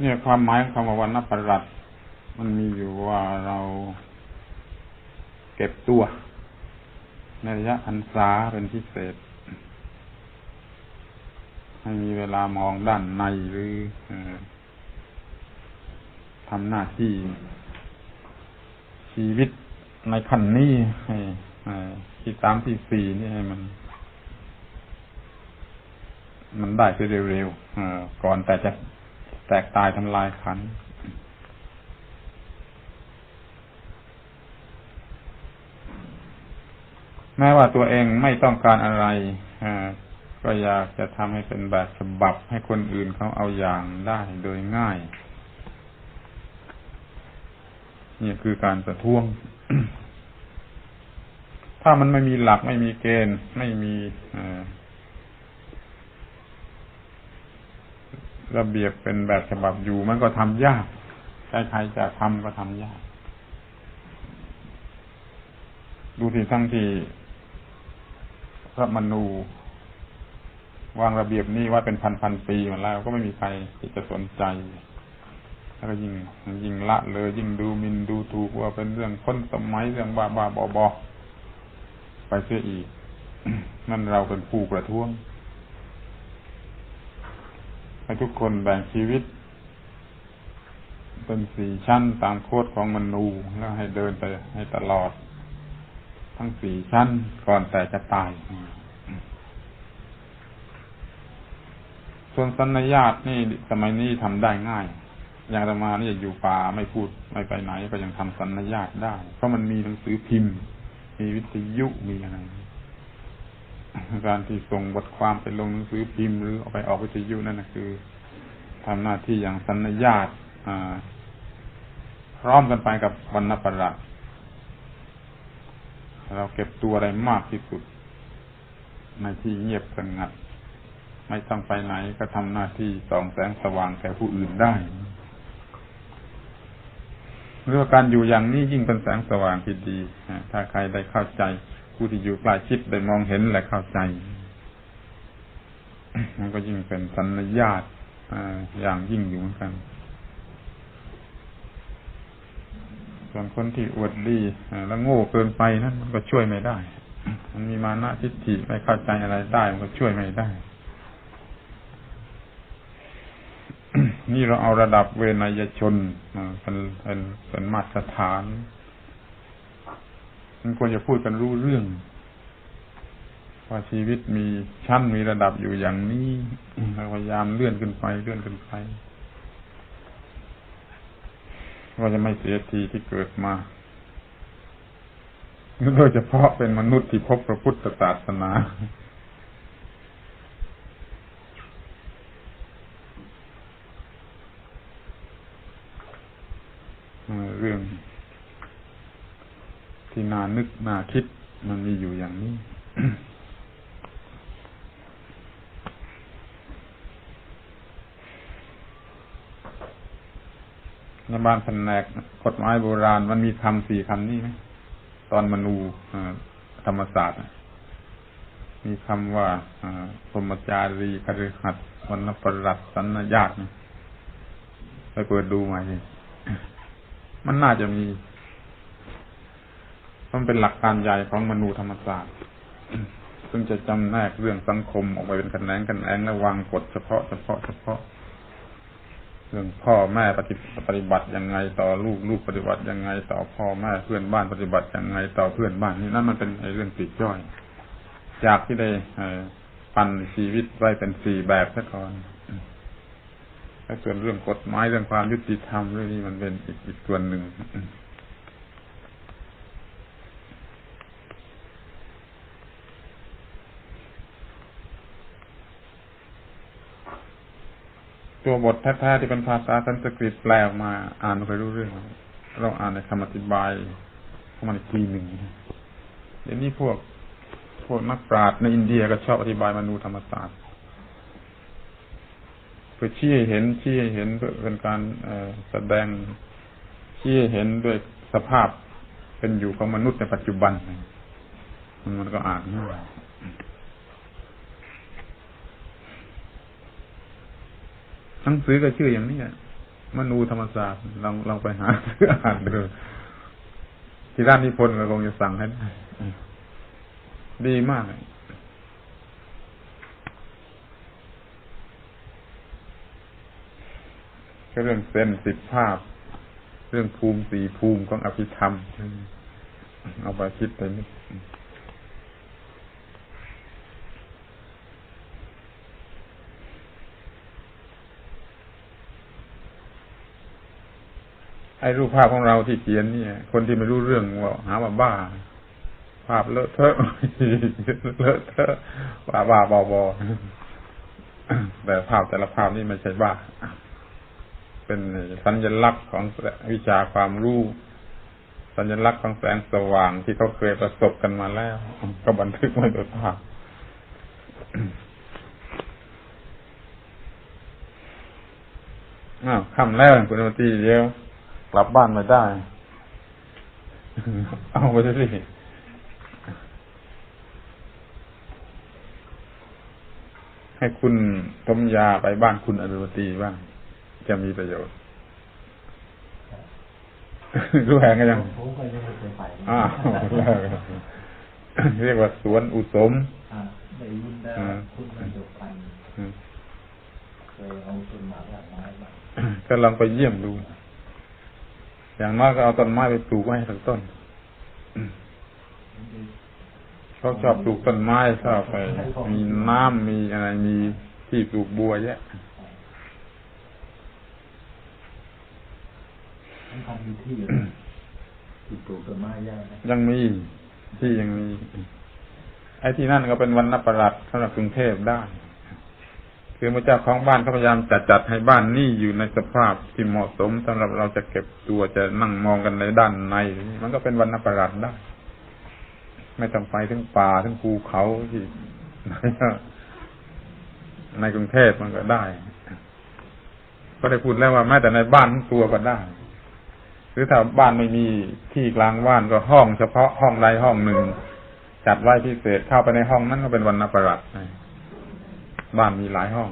เนี่ยความหมายของคำว่าวันนปรัตมันมีอยู่ว่าเราเก็บตัว ในระยะอันษาเป็นพิเศษ ให้มีเวลามองด้านในหรือทำหน้าที่ชีวิตในขั้นนี้ให้ที่สามที่สี่นี่ให้มัน มันได้ไปเร็วๆก่อนแต่จะ แตกตายทำลายขัน แม้ว่าตัวเองไม่ต้องการอะไรก็อยากจะทำให้เป็นแบบฉบับให้คนอื่นเขาเอาอย่างได้โดยง่าย นี่คือการประท้วง ถ้ามันไม่มีหลักไม่มีเกณฑ์ไม่มี ระเบียบเป็นแบบฉบับอยู่ มันก็ทำยากใครๆจะทำก็ทำยาก ดูสิทั้งที่พระมนู วางระเบียบนี้ว่าเป็นพันพันปีมาแล้ว ก็ไม่มีใครที่จะสนใจ แล้วก็ยิ่งยิ่งละเลยยิ่งดูมินดูถูกว่าเป็นเรื่องคนสมัยเรื่องบ้าบ้าบอบอไปเสียอีกนั่นเราเป็นผู้ประท้วง ให้ทุกคนแบ่งชีวิต เป็นสี่ชั้นตามโคดของมนูแล้วให้เดินไปให้ตลอด ทั้งสี่ชั้นก่อนแต่จะตาย ส่วนสัญญาตนี่สมัยนี้ทำได้ง่าย อย่างธรรมานี่อยู่ป่าไม่พูดไม่ไปไหน ก็ยังทำสัญญาตได้ เพราะมันมีหนังสือพิมพ์ มีวิทยุมีอะไร การที่ส่งบทความไปลงหนังสือพิมพ์หรือเอาไปออกวิทยุนั่นคือทำหน้าที่อย่างสัญญาตพร้อมกันไปกับวรรณประหลาดเราเก็บตัวอะไรมากที่สุด ในที่เงียบสงัด ไม่ต้องไปไหนก็ทำหน้าที่ส่องแสงสว่างแก่ผู้อื่นได้เรื่องการอยู่อย่างนี้ยิ่งเป็นแสงสว่างที่ดีถ้าใครได้เข้าใจ ผู้ที่อยู่ใกล้ชิดได้มองเห็นและเข้าใจ มันก็ยิ่งเป็นสัญญาตอย่างยิ่งอยู่เหมือนกัน ส่วนคนที่อวดดีแล้วโง่เกินไปนั้นมันก็ช่วยไม่ได้ มันมีมานะทิฏฐิไม่เข้าใจอะไรได้ มันก็ช่วยไม่ได้ นี่เราเอาระดับเวนยชนเป็นเป็นเป็นมาตรฐาน มันควรจะพูดกันรู้เรื่องว่าชีวิตมีชั้นมีระดับอยู่อย่างนี้เราพยายามเลื่อนขึ้นไปเลื่อนขึ้นไปว่าจะไม่เสียทีที่เกิดมาโดยเฉพาะเป็นมนุษย์ที่พบพระพุทธศาสนาเรื่อง ที่นานึกนาคิด มันมีอยู่อย่างนี้ ในบ้านแผนกกฎหมายโบราณมันมีคำสี่คำนี้ไหมตอนมนูธรรมศาสตร์มีคำว่าพรมจารีคฤหัสวันนปรัตสัญญาตไปเปิดดูมาสิมันน่าจะมี มันเป็นหลักการใหญ่ของมนูธรรมศาสตร์ซึ่งจะจำแนกเรื่องสังคมออกไปเป็นกันแหนงกันแองและวางกฎเฉพาะเฉพาะเฉพาะ เรื่องพ่อแม่ปฏิปฏิบัติยังไงต่อลูกลูกปฏิบัติยังไงต่อพ่อแม่เพื่อนบ้านปฏิบัติยังไงต่อเพื่อนบ้านนี่นั่นมันเป็นไอเรื่องติดย่อย จากที่ได้ปั่นชีวิตไว้เป็นสี่แบบซะก่อนแล้วส่วนเรื่องกฎหมายเรื่องความยุติธรรมเรื่องนี้มันเป็นอีกอีกส่วนหนึ่ง ตัวบทแท้ๆที่เป็นภาษาสันสกฤตแปลออกมา อ่านไม่คยรู้เรื่องเราอ่านในคำอธิบายของมันอีกทีหนึ่งเดี๋ยวนี้พวกพวกนักปราชญ์ในอินเดียก็ชอบอธิบายมนูธรรมศาสตร์เพื่อชี้เห็นชี้เห็นเพื่อเป็นการแสดงชี้เห็นด้วยสภาพเป็นอยู่ของมนุษย์ในปัจจุบัน มันก็อ่านง่าย หนังสือก็ชื่ออย่างนี้มนูธรรมศาสตร์ลองลองไปหาซื้ออ่านดูที่ร้านนิพนธ์เราคงจะสั่งให้ได้ดีมากเลยก็เรื่องเส้นสิบภาพ เรื่องภูมิสีภูมิของอภิธรรม เอาไปคิดไปนิ อ้รูปภาพของเราที่เขียนเนี่ย คนที่ไม่รู้เรื่องว่าหาว่าบ้า ภาพเลอะเทอะเลอะเทอะบ้าบ้าบอบอแต่ภาพแต่ละภาพนี่ไม่ใช่บ้า เป็นสัญลักษณ์ของวิชาความรู้สัญลักษณ์ของแสงสว่างที่เขาเคยประสบกันมาแล้ว ก็บันทึกไว้โดยภาพอ้าวคำแล้วคุณมาตีเดียว กลับบ้านไม่ได้ เอาไปสิให้คุณต้มยาไปบ้านคุณอนุตีบ้าง จะมีประโยชน์รู้แหงกันยังผมก็ยังไม่เคยไปอ้าวเรียกว่าสวนอุสมอ่าได้ยินได้อืมคุณมันจบกันอืมเคยเอาต้นหมากหลากไม้มาก็ลองไปเยี่ยมดู อย่างน้อยก็เอาต้นไม้ไปปลูกไว้ให้ทั้งต้นเขาชอบปลูกต้นไม้ชอบไปมีน้ำมีอะไรมีที่ปลูกบัวเยอะมันทำมีที่อยู่ที่ปลูกต้นไม้เยอะนะยังมีที่ยังมีไอ้ที่นั่นก็เป็นวันนับประหลัดสำหรับกรุงเทพได้ คือพระเจ้าของบ้านเขาพยายามจัดจัดให้บ้านนี่อยู่ในสภาพที่เหมาะสมสำหรับเราจะเก็บตัวจะนั่งมองกันในด้านใน มันก็เป็นวันนับประหลัดได้ ไม่ต้องไปถึงป่าถึงภูเขาที่ในกรุงเทพมันก็ได้ ก็ได้พูดแล้วว่าแม้แต่ในบ้านตัวก็ได้ หรือถ้าบ้านไม่มีที่กลางบ้านก็ห้องเฉพาะห้องใดห้องหนึ่ง จัดไว้พิเศษเข้าไปในห้องนั้นก็เป็นวันนประหลัด บ้านมีหลายห้อง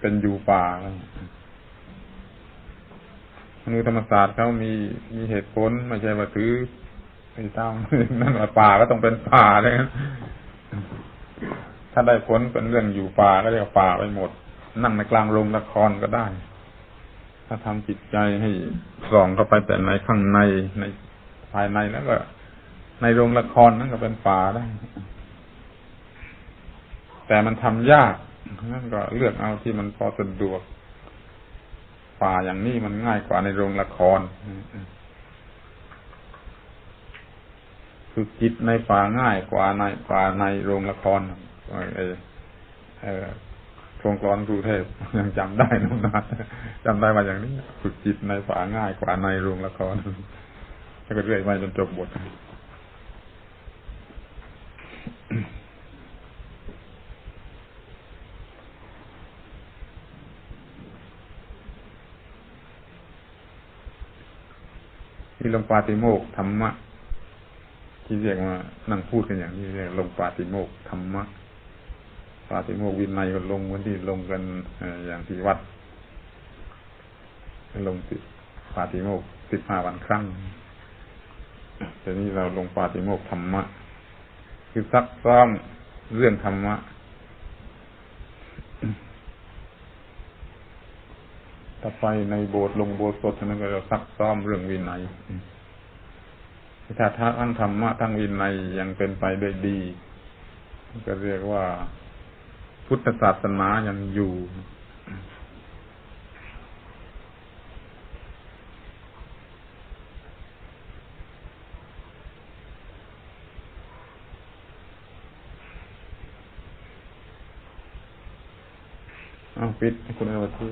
เป็นอยู่ป่าแล้วมนุษยธรรมศาสตร์เขามีมีเหตุผลไม่ใช่ว่าถือไอ้เต้านั่นว่าป่าก็ต้องเป็นป่าเลยถ้าได้ผลเป็นเรื่องอยู่ป่าก็เรียกป่าไปหมด นั่งในกลางโรงละครก็ได้ ถ้าทำจิตใจให้ส่องเข้าไปแต่ในข้างในในภายในแล้วก็ ในโรงละครนั่นก็เป็นป่าได้ แต่มันทำยากนั่นก็เลือกเอาที่มันพอสะดวกป่าอย่างนี้มันง่ายกว่าในโรงละครฝึกจิตในป่าง่ายกว่าในป่าในโรงละครเออเออเอโครงกรอนกรุงเทพยังจำได้นะนะจำได้มาอย่างนี้ ฝึกจิตในป่าง่ายกว่าในโรงละครแล้วก็เรื่อยไปจนจบบท ที่ลงปาติโมกขธรรมะ ที่เรียกว่านั่งพูดกันอย่างนี้เรียกลงปาติโมกขธรรมะปาติโมกขวินัยก็ลงวันที่ลงกันอย่างที่วัด ลงสิปาติโมกขสิบห้าวันครั้งแต่นี้เราลงปาติโมกขธรรมะ คือซักซ้อมเรื่องธรรมะ ถ้าไปในโบสถ์ลงโบสถ์สดนั้นก็เราซักซ้อมเรื่องวินัยถ้าทั้งธรรมะทั้งวินัยยังเป็นไปด้วยดี ก็เรียกว่า พุทธศาสนายังอยู่เอาปิดคุณอวตาร